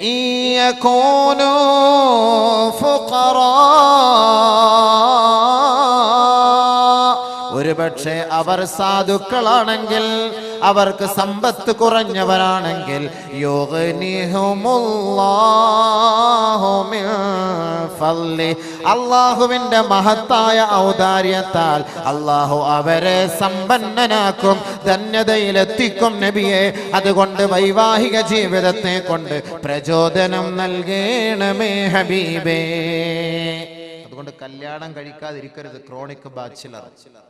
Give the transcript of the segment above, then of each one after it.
إن يكونوا فقراء ഒരുപക്ഷെ അവർ സാധുക്കളാണെങ്കിൽ അവർക്ക് സമ്പത്ത് കുറഞ്ഞവരാണെങ്കിൽ. അള്ളാഹുവിന്റെ മഹത്തായ ഔദാര്യത്താൽ അള്ളാഹു അവരെ സമ്പന്നനാക്കും ധന്യതയിലെത്തിക്കും നബിയെ. അതുകൊണ്ട് വൈവാഹിക ജീവിതത്തെ കൊണ്ട് പ്രചോദനം നൽകേണമേ ഹബീബേ. അതുകൊണ്ട് കല്യാണം കഴിക്കാതിരിക്കരുത് ക്രോണിക് ബാച്ചിലർ.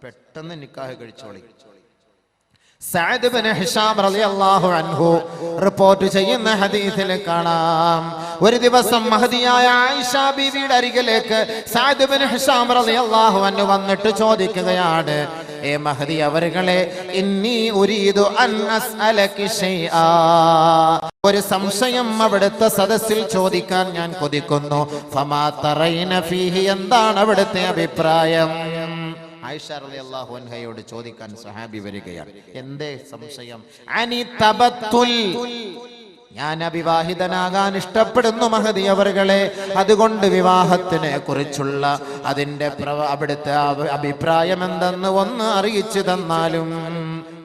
പെട്ടെന്ന് നിക്കാഹ് കഴിച്ചോളി സഅദ് ബിൻ ഹിഷാം റളിയല്ലാഹു അൻഹു റിപ്പോർട്ട് ചെയ്യുന്ന ഹദീസിൽ കാണാം. ഒരു ദിവസം മഹദിയായ ആയിഷ ബീവിയുടെ അരികിലേക്ക് സഅദ് ഇബ്നു ഹിഷാം റളിയല്ലാഹു അൻഹു വന്നിട്ട് ചോദിക്കുകയാണ് ഏ മഹദി അവരുകളെ ഇന്നി ഉരീദു അൻ അസ്അലകി ഷൈആ. ഒരു സംശയം അവിടുത്തെ സദസ്സിൽ ചോദിക്കാൻ ഞാൻ കൊതിക്കുന്നു. ഫമാ തറൈന ഫീഹി എന്താണ് അവിടുത്തെ അഭിപ്രായം? ആയിഷ റളിയല്ലാഹു അൻഹയോട് ചോദിക്കാൻ സഹാബി വരികയാണ്. എന്തേ സംശയം? അനി തബത്തുൽ. ഞാൻ അവിവാഹിതനാകാൻ ഇഷ്ടപ്പെടുന്നു മഹതി അവറുകളെ. അതുകൊണ്ട് വിവാഹത്തിനെ കുറിച്ചുള്ള പ്രവ- അവിടുത്തെ അഭിപ്രായം എന്തെന്ന് ഒന്ന് അറിയിച്ചു തന്നാലും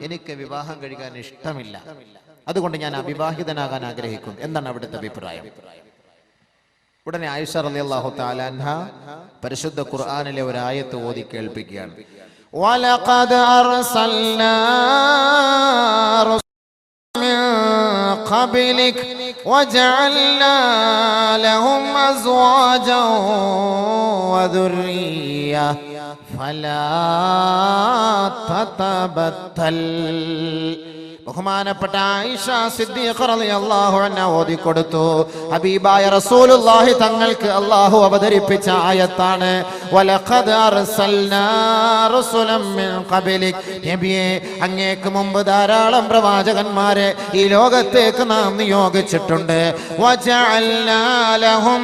എനിക്ക് വിവാഹം കഴിക്കാൻ ഇഷ്ടമില്ല. അതുകൊണ്ട് ഞാൻ അവിവാഹിതനാകാൻ ആഗ്രഹിക്കും എന്താണ് അവിടുത്തെ അഭിപ്രായം? ഉടനെ ആയിഷ റളിയല്ലാഹു തആല അൻഹ പരിശുദ്ധ ഖുർആനിലെ ഒരു ആയത്ത് ഓതി കേൾപ്പിക്കുകയാണ് വലഖദ അർസൽനാ റസൂലൻ മിൻ ഖബ്ലിക് وجعلنا لهم أزواجا وذرية فلا تتبتل ബഹുമാനപ്പെട്ട ആയിഷ സിദ്ദീഖ റളിയല്ലാഹു അൻഹ ഓതി കൊടുത്തു ഹബീബായ റസൂലുള്ളാഹി തങ്ങൾക്ക് അള്ളാഹു അവതരിപ്പിച്ച ആയത്താണ് അർസൽനാ മിൻ ഖബലിക്. അങ്ങേക്ക് മുമ്പ് ധാരാളം പ്രവാചകന്മാരെ ഈ ലോകത്തേക്ക് നാം നിയോഗിച്ചിട്ടുണ്ട്. വജഅൽനാ ലഹും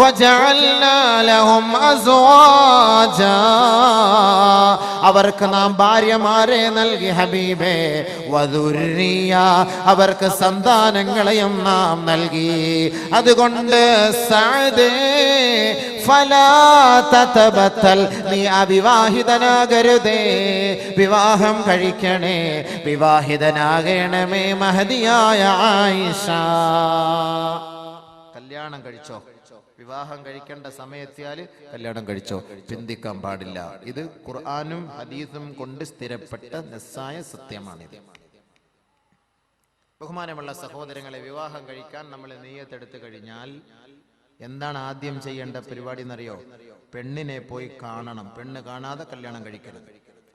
വജഅൽനാ ലഹും അവർക്ക് നാം ഭാര്യമാരെ നൽകി ഹബീബേ വധുരിയ അവർക്ക് സന്താനങ്ങളെയും നാം നൽകി. അതുകൊണ്ട് തതബത്തൽ നീ അവിവാഹിതനാകരുതേ. വിവാഹം കഴിക്കണേ വിവാഹിതനാകണമേ മഹതിയായ ആയിഷ. കല്യാണം കഴിച്ചോ? വിവാഹം കഴിക്കേണ്ട സമയത്തിയാൽ കല്യാണം കഴിച്ചോ? ചിന്തിക്കാൻ പാടില്ല. ഇത് ഖുർആാനും ഹദീസും കൊണ്ട് സ്ഥിരപ്പെട്ട നിസ്സായ സത്യമാണിത്. ബഹുമാനമുള്ള സഹോദരങ്ങളെ വിവാഹം കഴിക്കാൻ നമ്മൾ നെയ്യത്തെടുത്തു കഴിഞ്ഞാൽ എന്താണ് ആദ്യം ചെയ്യേണ്ട പരിപാടി എന്നറിയോ? പെണ്ണിനെ പോയി കാണണം. പെണ്ണ് കാണാതെ കല്യാണം കഴിക്കരുത്.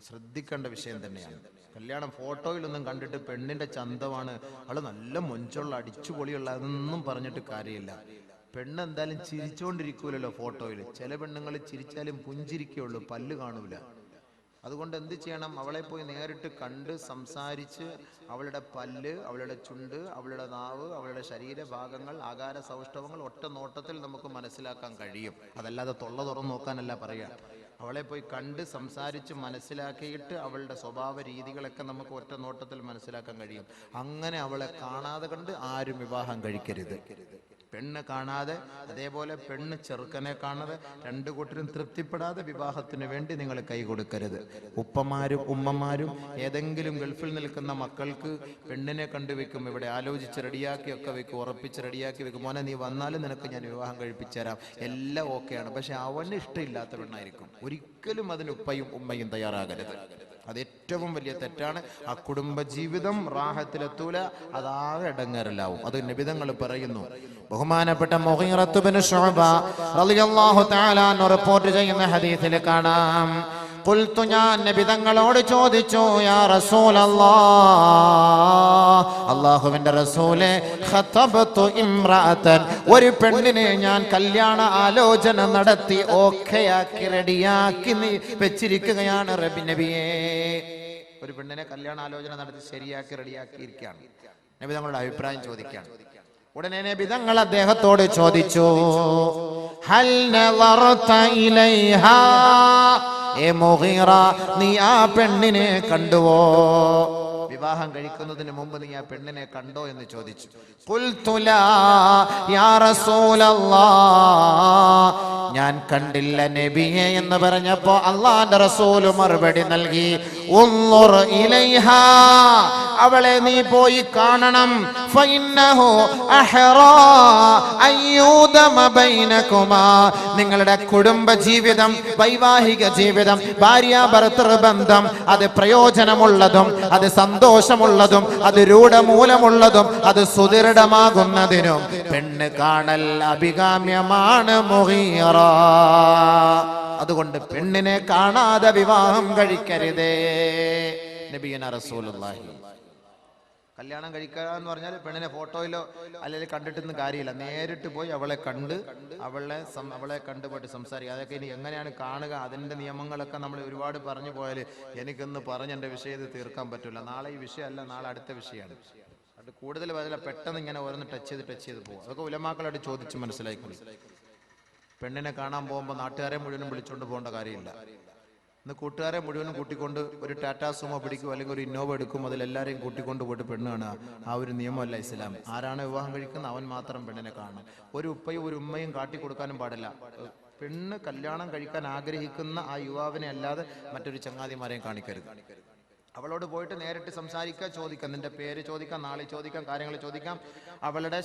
ശ്രദ്ധിക്കേണ്ട വിഷയം തന്നെയാണ്. കല്യാണം ഫോട്ടോയിലൊന്നും കണ്ടിട്ട് പെണ്ണിന്റെ ചന്തമാണ്. അവൾ നല്ല മൊഞ്ചുള്ള അടിച്ചുപൊളിയുള്ള അതൊന്നും പറഞ്ഞിട്ട് കാര്യമില്ല. പെണ്ണ് എന്തായാലും ചിരിച്ചോണ്ടിരിക്കൂലല്ലോ ഫോട്ടോയിൽ ചില പെണ്ണുങ്ങൾ ചിരിച്ചാലും പുഞ്ചിരിക്കുള്ളൂ പല്ല് കാണൂല. അതുകൊണ്ട് എന്ത് ചെയ്യണം? അവളെ പോയി നേരിട്ട് കണ്ട് സംസാരിച്ച് അവളുടെ പല്ല് അവളുടെ ചുണ്ട് അവളുടെ നാവ് അവളുടെ ശരീരഭാഗങ്ങൾ ആകാര സൗഷ്ഠവങ്ങൾ ഒറ്റ നോട്ടത്തിൽ നമുക്ക് മനസ്സിലാക്കാൻ കഴിയും. അതല്ലാതെ തൊള്ള തുറന്നു നോക്കാനല്ല പറയാ. അവളെ പോയി കണ്ട് സംസാരിച്ച് മനസ്സിലാക്കിയിട്ട് അവളുടെ സ്വഭാവ രീതികളൊക്കെ നമുക്ക് ഒറ്റ നോട്ടത്തിൽ മനസ്സിലാക്കാൻ കഴിയും. അങ്ങനെ അവളെ കാണാതെ കണ്ട് ആരും വിവാഹം കഴിക്കരുത്. പെണ്ണ് കാണാതെ അതേപോലെ പെണ്ണ് ചെറുക്കനെ കാണാതെ രണ്ടു കൂട്ടരും തൃപ്തിപ്പെടാതെ വിവാഹത്തിന് വേണ്ടി നിങ്ങൾ കൈ കൊടുക്കരുത്. ഉപ്പമാരും ഉമ്മമാരും ഏതെങ്കിലും ഗൾഫിൽ നിൽക്കുന്ന മക്കൾക്ക് പെണ്ണിനെ കണ്ടുവെക്കും ഇവിടെ ആലോചിച്ച് റെഡിയാക്കി ഒക്കെ വെക്കും ഉറപ്പിച്ച് റെഡിയാക്കി വെക്കും. മോനെ നീ വന്നാലും നിനക്ക് ഞാൻ വിവാഹം കഴിപ്പിച്ചു തരാം. എല്ലാം ഓക്കെയാണ്. പക്ഷെ അവന് ഇഷ്ടമില്ലാത്ത പെണ്ണായിരിക്കും. ഒരിക്കലും അതിന് ഉപ്പയും ഉമ്മയും തയ്യാറാകരുത്. അത് ഏറ്റവും വലിയ തെറ്റാണ്. ആ കുടുംബ ജീവിതം റാഹത്തിലെത്തൂല അതാകെ ഇടങ്ങേറിലാവും. അത് നിബിതങ്ങൾ പറയുന്നു. ബഹുമാനപ്പെട്ട റിപ്പോർട്ട് ചെയ്യുന്ന ഹദീസിൽ കാണാം. ഖുൽതു ഞാൻ നബിതങ്ങളോട് ചോദിച്ചു യാ റസൂലല്ലാഹ് അള്ളാഹുവിന്റെ റസൂലെ ഇംറഅതൻ ഒരു പെണ്ണിനെ ഞാൻ കല്യാണ ആലോചന നടത്തി ഓക്കെയാക്കി റെഡിയാക്കി വെച്ചിരിക്കുകയാണ് റബി നബിയേ. ഒരു പെണ്ണിനെ കല്യാണ ആലോചന നടത്തി ശരിയാക്കി റെഡിയാക്കിയിരിക്കുകയാണ് നബി തങ്ങളുടെ അഭിപ്രായം ചോദിക്കുകയാണ്. ഉടനെ നബി തങ്ങൾ അദ്ദേഹത്തോട് ചോദിച്ചു ഹൽ ഏ മുഗീറ നീ ആ പെണ്ണിനെ കണ്ടുവോ? വിവാഹം കഴിക്കുന്നതിന് മുമ്പ് നീ ആ പെണ്ണിനെ കണ്ടോ എന്ന് ചോദിച്ചു. ഞാൻ കണ്ടില്ല നബിയെ എന്ന് പറഞ്ഞപ്പോ അള്ളാന്റെ റസൂൽ മറുപടി നൽകി ഇലൈഹാ. അവളെ നീ പോയി കാണണം. നിങ്ങളുടെ കുടുംബ ജീവിതം വൈവാഹിക ജീവിതം ഭാര്യ ഭർത്തൃ ബന്ധം അത് പ്രയോജനമുള്ളതും അത് സന്തോഷമുള്ളതും അത് രൂഢമൂലമുള്ളതും അത് സുദൃഢമാകുന്നതിനും പെണ്ണ് കാണൽ അഭികാമ്യമാണ് അതുകൊണ്ട് പെണ്ണിനെ കാണാതെ വിവാഹം കഴിക്കരുതേ. നബിയൻ റസൂലുള്ളാഹി. കല്യാണം കഴിക്കുക എന്ന് പറഞ്ഞാൽ പെണ്ണിനെ ഫോട്ടോയിലോ അല്ലെങ്കിൽ കണ്ടിട്ടൊന്നും കാര്യമില്ല. നേരിട്ട് പോയി അവളെ കണ്ട് അവളെ അവളെ കണ്ടുപോയിട്ട് സംസാരിക്കുക. അതൊക്കെ ഇനി എങ്ങനെയാണ് കാണുക? അതിന്റെ നിയമങ്ങളൊക്കെ നമ്മൾ ഒരുപാട് പറഞ്ഞു പോയാൽ എനിക്കൊന്ന് പറഞ്ഞ് എന്റെ വിഷയത്തിൽ തീർക്കാൻ പറ്റില്ല നാളെ ഈ വിഷയമല്ല നാളെ അടുത്ത വിഷയമാണ്. അത് കൂടുതൽ പറഞ്ഞാൽ പെട്ടെന്ന് ഇങ്ങനെ ഓരോന്ന് ടച്ച് ചെയ്ത് ടച്ച് ചെയ്ത് പോകും. അതൊക്കെ ഉലമാക്കളായിട്ട് ചോദിച്ച് മനസ്സിലായിക്കൊള്ളു പെണ്ണിനെ കാണാൻ പോകുമ്പോൾ നാട്ടുകാരെ മുഴുവനും വിളിച്ചുകൊണ്ട് പോകേണ്ട കാര്യമില്ല. ഇന്ന് കൂട്ടുകാരെ മുഴുവനും കൂട്ടിക്കൊണ്ട് ഒരു ടാറ്റാ സുമോ പിടിക്കും അല്ലെങ്കിൽ ഒരു ഇന്നോവ എടുക്കും അതിലെല്ലാവരെയും കൂട്ടിക്കൊണ്ട് പോയിട്ട് പെണ്ണ് കാണുക ആ ഒരു നിയമമല്ല ഇസ്ലാം. ആരാണ് വിവാഹം കഴിക്കുന്നത്? അവൻ മാത്രം പെണ്ണിനെ കാണണം. ഒരു ഉപ്പയും ഒരു ഉമ്മയും കാട്ടി കൊടുക്കാനും പാടില്ല. പെണ്ണ് കല്യാണം കഴിക്കാൻ ആഗ്രഹിക്കുന്ന ആ യുവാവിനെ അല്ലാതെ മറ്റൊരു ചങ്ങാതിമാരെയും കാണിക്കരുത്. അവളോട് പോയിട്ട് നേരിട്ട് സംസാരിക്കുക ചോദിക്കാം നിന്റെ പേര് ചോദിക്കാം നാളെ ചോദിക്കാം കാര്യങ്ങൾ ചോദിക്കാം. അവളുടെ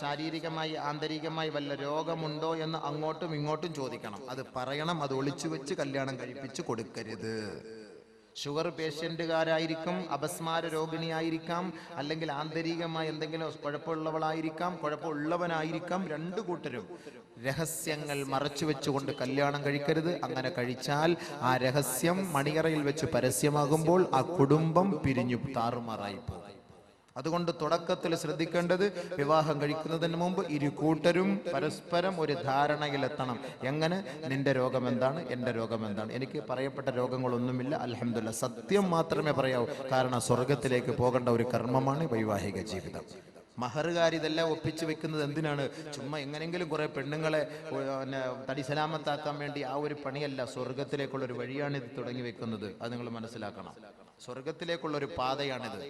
ശാരീരികമായി ആന്തരികമായി വല്ല രോഗമുണ്ടോ എന്ന് അങ്ങോട്ടും ഇങ്ങോട്ടും ചോദിക്കണം. അത് പറയണം അത് ഒളിച്ചു വെച്ച് കല്യാണം കഴിപ്പിച്ച് കൊടുക്കരുത്. ഷുഗർ പേഷ്യന്റുകാരായിരിക്കും അപസ്മാര രോഗിണിയായിരിക്കാം അല്ലെങ്കിൽ ആന്തരികമായി എന്തെങ്കിലും കുഴപ്പമുള്ളവളായിരിക്കാം കുഴപ്പമുള്ളവനായിരിക്കാം രണ്ടു കൂട്ടരും. രഹസ്യങ്ങൾ മറച്ചു വെച്ചുകൊണ്ട് കല്യാണം കഴിക്കരുത്. അങ്ങനെ കഴിച്ചാൽ ആ രഹസ്യം മണിയറയിൽ വെച്ച് പരസ്യമാകുമ്പോൾ ആ കുടുംബം പിരിഞ്ഞു താറുമാറായി പോകും. അതുകൊണ്ട് തുടക്കത്തിൽ ശ്രദ്ധിക്കേണ്ടത് വിവാഹം കഴിക്കുന്നതിന് മുമ്പ് ഇരു കൂട്ടരും പരസ്പരം ഒരു ധാരണയിലെത്തണം. എങ്ങനെ? നിന്റെ രോഗം എന്താണ്? എന്റെ രോഗം എന്താണ്? എനിക്ക് പറയപ്പെട്ട രോഗങ്ങളൊന്നുമില്ല. അലഹമില്ല സത്യം മാത്രമേ പറയാവൂ. കാരണം സ്വർഗത്തിലേക്ക് പോകേണ്ട ഒരു കർമ്മമാണ് വൈവാഹിക ജീവിതം. മഹറുകാർ ഇതെല്ലാം ഒപ്പിച്ചു വെക്കുന്നത് എന്തിനാണ്? ചുമ്മാ എങ്ങനെങ്കിലും കുറെ പെണ്ണുങ്ങളെ പിന്നെ തടിസലാമത്താക്കാൻ വേണ്ടി ആ ഒരു പണിയല്ല. സ്വർഗത്തിലേക്കുള്ള ഒരു വഴിയാണ് ഇത് തുടങ്ങി വെക്കുന്നത്. അത് നിങ്ങൾ മനസ്സിലാക്കണം. സ്വർഗത്തിലേക്കുള്ള ഒരു പാതയാണിത്.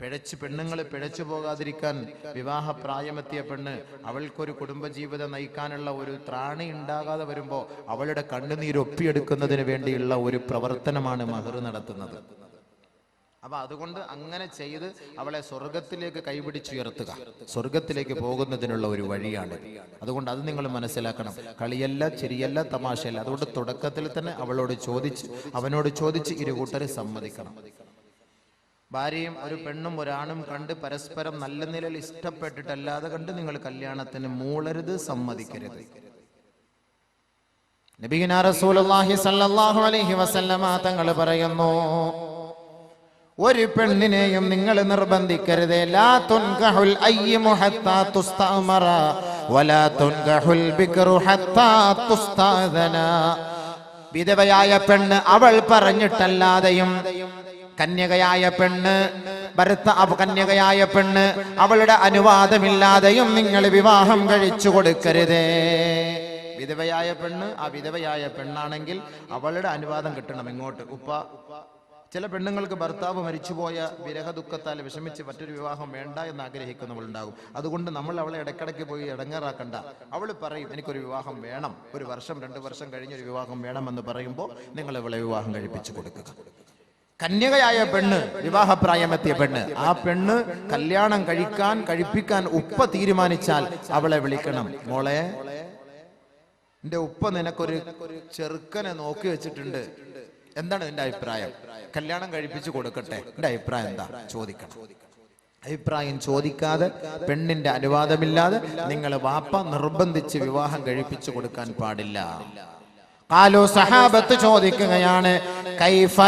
പിഴച്ച് പെണ്ണുങ്ങൾ പിഴച്ചു പോകാതിരിക്കാൻ വിവാഹ പ്രായമെത്തിയ പെണ്ണ് അവൾക്കൊരു കുടുംബജീവിതം നയിക്കാനുള്ള ഒരു ത്രാണി ഉണ്ടാകാതെ വരുമ്പോൾ അവളുടെ കണ്ണുനീര് ഒപ്പിയെടുക്കുന്നതിന് വേണ്ടിയുള്ള ഒരു പ്രവർത്തനമാണ് മഹർ നടത്തുന്നത്. അപ്പൊ അതുകൊണ്ട് അങ്ങനെ ചെയ്ത് അവളെ സ്വർഗത്തിലേക്ക് കൈപിടിച്ചുയർത്തുക. സ്വർഗത്തിലേക്ക് പോകുന്നതിനുള്ള ഒരു വഴിയാണ് അതുകൊണ്ട് അത് നിങ്ങൾ മനസ്സിലാക്കണം. കളിയല്ല ചെറിയല്ല തമാശയല്ല. അതുകൊണ്ട് തുടക്കത്തിൽ തന്നെ അവളോട് ചോദിച്ച് അവനോട് ചോദിച്ച് ഇരുകൂട്ടരെ സമ്മതിക്കണം. ഭാര്യയും ഒരു പെണ്ണും ഒരാണും കണ്ട് പരസ്പരം നല്ല നിലയിൽ ഇഷ്ടപ്പെട്ടിട്ടല്ലാതെ കണ്ട് നിങ്ങൾ കല്യാണത്തിന് മൂളരുത് സമ്മതിക്കരുത്. റസൂലുള്ളാഹി അലൈഹി വസല്ലമ തങ്ങൾ പറയുന്നു ഒരു പെണ്ണിനെയും നിങ്ങൾ നിർബന്ധിക്കരുത്. ലാ തുൻകഹുൽ തുസ്തമറ വലാ തുൻകഹുൽ ഹത്താ വിധവയായ പെണ്ണ് അവൾ പറഞ്ഞിട്ടല്ലാതെയും കന്യകയായ പെണ്ണ് ഭരത്ത കന്യകയായ പെണ്ണ് അവളുടെ അനുവാദമില്ലാതെയും നിങ്ങൾ വിവാഹം കഴിച്ചു കൊടുക്കരുതേ. വിധവയായ പെണ്ണ് ആ വിധവയായ പെണ്ണാണെങ്കിൽ അവളുടെ അനുവാദം കിട്ടണം ഇങ്ങോട്ട്. ഉപ്പ ചില പെണ്ണുങ്ങൾക്ക് ഭർത്താവ് മരിച്ചുപോയ വിരഹ ദുഃഖത്താൽ വിഷമിച്ച് മറ്റൊരു വിവാഹം വേണ്ട എന്ന് ആഗ്രഹിക്കുന്നവളുണ്ടാകും. അതുകൊണ്ട് നമ്മൾ അവളെ ഇടയ്ക്കിടയ്ക്ക് പോയി ഇടങ്ങേറാക്കണ്ട. അവൾ പറയും എനിക്കൊരു വിവാഹം വേണം. ഒരു വർഷം രണ്ട് വർഷം കഴിഞ്ഞൊരു വിവാഹം വേണമെന്ന് പറയുമ്പോൾ നിങ്ങൾ അവളെ വിവാഹം കഴിപ്പിച്ചു കൊടുക്കുക. കന്യകയായ പെണ്ണ് വിവാഹപ്രായമെത്തിയ പെണ്ണ്. ആ പെണ്ണ് കല്യാണം കഴിക്കാൻ കഴിപ്പിക്കാൻ ഉപ്പ തീരുമാനിച്ചാൽ അവളെ വിളിക്കണം. മോളെ എന്റെ ഉപ്പ നിനക്കൊരു ചെറുക്കനെ നോക്കി വെച്ചിട്ടുണ്ട്. എന്താണ് നിന്റെ അഭിപ്രായം? കല്യാണം കഴിപ്പിച്ചു കൊടുക്കട്ടെ. എന്റെ അഭിപ്രായം എന്താ? ചോദിക്കണം. അഭിപ്രായം ചോദിക്കാതെ പെണ്ണിന്റെ അനുവാദമില്ലാതെ നിങ്ങൾ വാപ്പ നിർബന്ധിച്ച് വിവാഹം കഴിപ്പിച്ചു കൊടുക്കാൻ പാടില്ല. കാലു സഹാബത്ത് ചോദിക്കുകയാണ് കൈഫ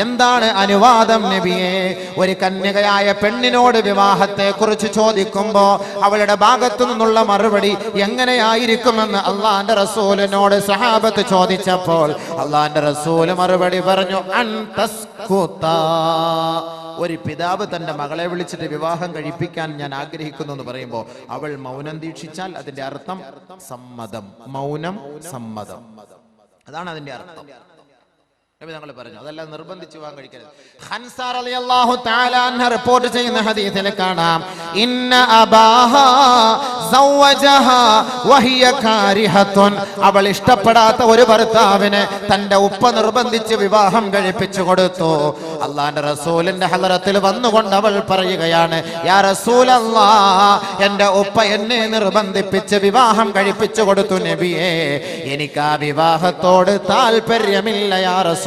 എന്താണ് അനുവാദം നബിയെ? ഒരു കന്യകയായ പെണ്ണിനോട് വിവാഹത്തെ കുറിച്ച് ചോദിക്കുമ്പോ അവളുടെ ഭാഗത്തു നിന്നുള്ള മറുപടി എങ്ങനെയായിരിക്കുമെന്ന് അള്ളാന്റെ റസൂലിനോട് സഹാബത്ത് ചോദിച്ചപ്പോൾ അള്ളാന്റെ റസൂൽ മറുപടി പറഞ്ഞു അൻ തസ്കുത. ഒരു പിതാവ് തന്റെ മകളെ വിളിച്ചിട്ട് വിവാഹം കഴിപ്പിക്കാൻ ഞാൻ ആഗ്രഹിക്കുന്നു എന്ന് പറയുമ്പോൾ അവൾ മൗനം ദീക്ഷിച്ചാൽ അതിന്റെ അർത്ഥം സമ്മതം. മൗനം സമ്മതം. അതാണ് അതിന്റെ അർത്ഥം. നബി തങ്ങൾ പറഞ്ഞു അതല്ല നിർബന്ധിച്ച് വിവാഹം കഴിക്കരുത്. ഹൻസ റളിയല്ലാഹു തആല അൻഹ റിപ്പോർട്ട് ചെയ്യുന്ന ഹദീസിൽ കാണാം. ഇന്ന അബാഹ സവജഹ വഹിയ കാരിഹത്തുൻ. അവൾ ഇഷ്ടപ്പെടാത്ത ഒരു ഭർത്താവിനെ തന്റെ ഉപ്പ നിർബന്ധിച്ച് വിവാഹം കഴിപ്പിച്ചു കൊടുത്തു. അള്ളാന്റെ റസൂലിന്റെ ഹലറത്തിൽ വന്നുകൊണ്ട് അവൾ പറയുകയാണ് യാ റസൂലല്ലാ എന്റെ ഉപ്പ എന്നെ നിർബന്ധിപ്പിച്ച് വിവാഹം കഴിപ്പിച്ചു കൊടുത്തു നബിയെ. എനിക്ക് ആ വിവാഹത്തോട് താല്പര്യമില്ല യാ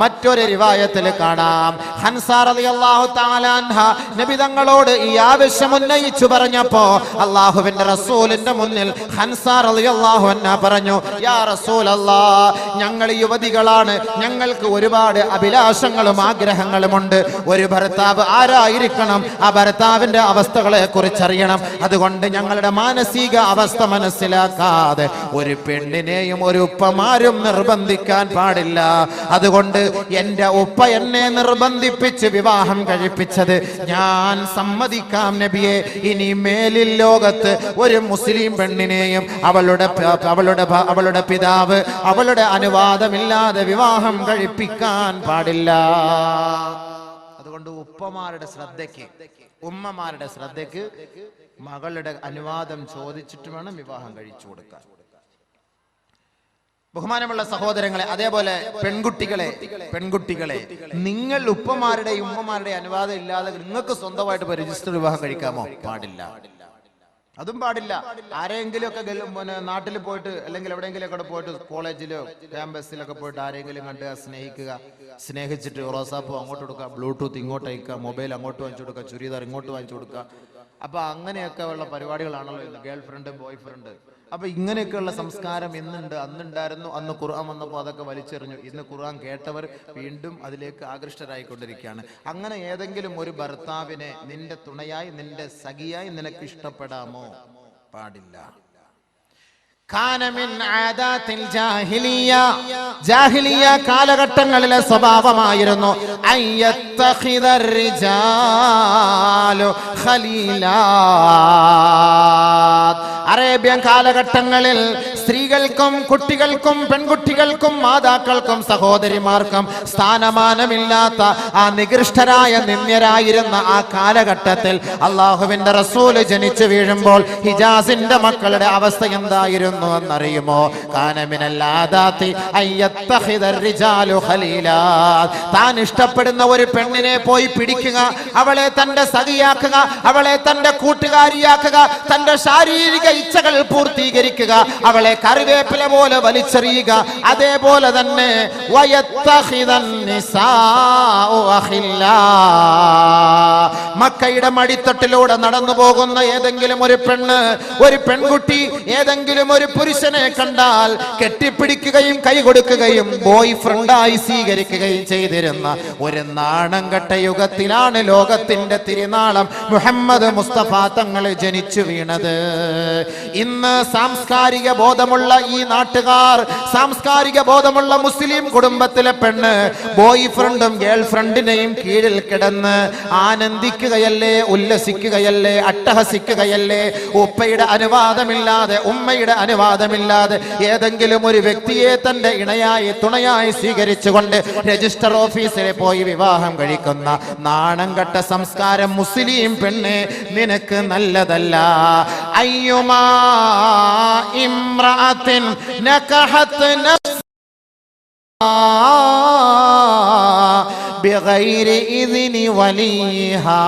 മറ്റൊരു റിവായത്തിൽ കാണാം. ഹൻസാ റളിയല്ലാഹു തആല താലാൻഹ നബി തങ്ങളോട് ഈ ആവശ്യം ഉന്നയിച്ചു പറഞ്ഞപ്പോ അള്ളാഹുവിന്റെ റസൂലിന്റെ മുന്നിൽ ഹൻസാ റളിയല്ലാഹു എന്ന പറഞ്ഞു യാ റസൂലല്ലാ ഞങ്ങൾ യുവതികളാണ് ഞങ്ങൾക്ക് ഒരുപാട് അഭിലാഷങ്ങളും ആഗ്രഹങ്ങളുമുണ്ട് ഒരു ഭർത്താവ് ആരായിരിക്കണം? ആ ഭർത്താവിന്റെ അവസ്ഥകളെ കുറിച്ചറിയണം. അതുകൊണ്ട് ഞങ്ങളുടെ മാനസിക അവസ്ഥ മനസ്സിലാക്കാതെ ഒരു പെണ്ണിനെയും ഒരു ഉപ്പമാരും നിർബന്ധിക്കാൻ പാടില്ല. അതുകൊണ്ട് എന്റെ ഉപ്പ എന്നെ നിർബന്ധിപ്പിച്ച് വിവാഹം കഴിപ്പിച്ചത്. ഞാൻ സമ്മതിക്കാം നബിയെ. ഇനി മേലിൽ ലോകത്ത് ഒരു മുസ്ലിം പെണ്ണിനെയും അവളുടെ അവളുടെ അവളുടെ പിതാവ് അവളുടെ അനുവാദമില്ലാതെ വിവാഹം കഴിപ്പിക്കാൻ പാടില്ല. അതുകൊണ്ട് ഉപ്പമാരുടെ ശ്രദ്ധയ്ക്ക് ഉമ്മമാരുടെ ശ്രദ്ധയ്ക്ക് മകളുടെ അനുവാദം ചോദിച്ചിട്ട് വേണം വിവാഹം കഴിച്ചു കൊടുക്കാൻ. ബഹുമാനമുള്ള സഹോദരങ്ങളെ അതേപോലെ പെൺകുട്ടികളെ പെൺകുട്ടികളെ നിങ്ങൾ ഉപ്പമാരുടെയും ഉമ്മമാരുടെയും അനുവാദം ഇല്ലാതെ നിങ്ങൾക്ക് സ്വന്തമായിട്ട് രജിസ്റ്റർ വിവാഹം കഴിക്കാമോ? പാടില്ല. അതും പാടില്ല. ആരെങ്കിലും ഒക്കെ നാട്ടിൽ പോയിട്ട് അല്ലെങ്കിൽ എവിടെയെങ്കിലും ഒക്കെ പോയിട്ട് കോളേജിലോ ക്യാമ്പസിലൊക്കെ പോയിട്ട് ആരെങ്കിലും കണ്ട് സ്നേഹിക്കുക സ്നേഹിച്ചിട്ട് റോസാപ്പ് അങ്ങോട്ട് കൊടുക്കുക ബ്ലൂടൂത്ത് ഇങ്ങോട്ട് അയക്കുക മൊബൈൽ അങ്ങോട്ട് വാങ്ങിച്ചു കൊടുക്കുക ചുരിദാർ ഇങ്ങോട്ട് വാങ്ങിച്ചു കൊടുക്കുക. അപ്പൊ അങ്ങനെയൊക്കെ ഉള്ള പരിപാടികളാണല്ലോ ഗേൾ ഫ്രണ്ട് ബോയ് ഫ്രണ്ട് അപ്പൊ ഇങ്ങനെയൊക്കെയുള്ള സംസ്കാരം എന്നുണ്ട് അന്നുണ്ടായിരുന്നു അന്ന് ഖുർആൻ വന്നപ്പോൾ അതൊക്കെ വലിച്ചെറിഞ്ഞു. ഇന്ന് ഖുർആൻ കേട്ടവർ വീണ്ടും അതിലേക്ക് ആകൃഷ്ടരായിക്കൊണ്ടിരിക്കുകയാണ്. അങ്ങനെ ഏതെങ്കിലും ഒരു ഭർത്താവിനെ നിന്റെ തുണയായി നിന്റെ സഖിയായി നിനക്ക് ഇഷ്ടപ്പെടാമോ? പാടില്ല. ജാഹിലിയ. കാലഘട്ടങ്ങളിലെ സ്വഭാവമായിരുന്നു. ഖലീലാ. അറേബ്യൻ കാലഘട്ടങ്ങളിൽ സ്ത്രീകൾക്കും കുട്ടികൾക്കും പെൺകുട്ടികൾക്കും മാതാക്കൾക്കും സഹോദരിമാർക്കും സ്ഥാനമാനമില്ലാത്ത ആ നികൃഷ്ടരായ നിന്ദ്യരായിരുന്ന ആ കാലഘട്ടത്തിൽ അള്ളാഹുവിന്റെ റസൂൽ ജനിച്ചു വീഴുമ്പോൾ ഹിജാസിന്റെ മക്കളുടെ അവസ്ഥ എന്തായിരുന്നു എന്നറിയുമോ? താൻ ഇഷ്ടപ്പെടുന്ന ഒരു പെണ്ണിനെ പോയി പിടിക്കുക അവളെ തന്റെ സതിയാക്കുക അവളെ തന്റെ കൂട്ടുകാരിയാക്കുക തന്റെ ശാരീരിക ഇച്ഛകൾ പൂർത്തീകരിക്കുക അവളെ കറിവേപ്പില പോലെ വലിച്ചെറിയുക അതേപോലെ തന്നെ. മക്കയുടെ മടിത്തട്ടിലൂടെ നടന്നു പോകുന്ന ഏതെങ്കിലും ഒരു പെണ്ണ് ഒരു പെൺകുട്ടി ഏതെങ്കിലും ഒരു പുരുഷനെ കണ്ടാൽ കെട്ടിപ്പിടിക്കുകയും കൈ കൊടുക്കുകയും ബോയ് ഫ്രണ്ടായി സ്വീകരിക്കുകയും ചെയ്തിരുന്ന ഒരു നാണം കെട്ട യുഗത്തിലാണ് ലോകത്തിന്റെ തിരുനാളം മുഹമ്മദ് മുസ്തഫ തങ്ങൾ ജനിച്ചു വീണത് ഇന്ന് സാംസ്കാരിക ബോധമുള്ള ഈ നാട്ടുകാർ സാംസ്കാരിക ബോധമുള്ള മുസ്ലിം കുടുംബത്തിലെ പെണ്ണ് ബോയ് ഫ്രണ്ടും ഗേൾ ഫ്രണ്ടിനെയും കീഴിൽ കിടന്ന് ആനന്ദിക്കുകയല്ലേ ഉല്ലസിക്കുകയല്ലേ അട്ടഹസിക്കുകയല്ലേ ഉപ്പയുടെ അനുവാദമില്ലാതെ ഉമ്മയുടെ അനുവാദമില്ലാതെ ഏതെങ്കിലും ഒരു വ്യക്തിയെ തന്റെ ഇണയായി തുണയായി സ്വീകരിച്ചുകൊണ്ട് രജിസ്റ്റർ ഓഫീസിൽ പോയി വിവാഹം കഴിക്കുന്ന നാണം കെട്ട സംസ്കാരം മുസ്ലിം പെണ്ണ് നിനക്ക് നല്ലതല്ല. أيما امرأة نكحت نفسها بغير إذن وليها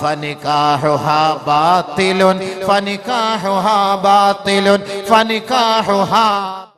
فنكاحها باطل فنكاحها باطل فنكاحها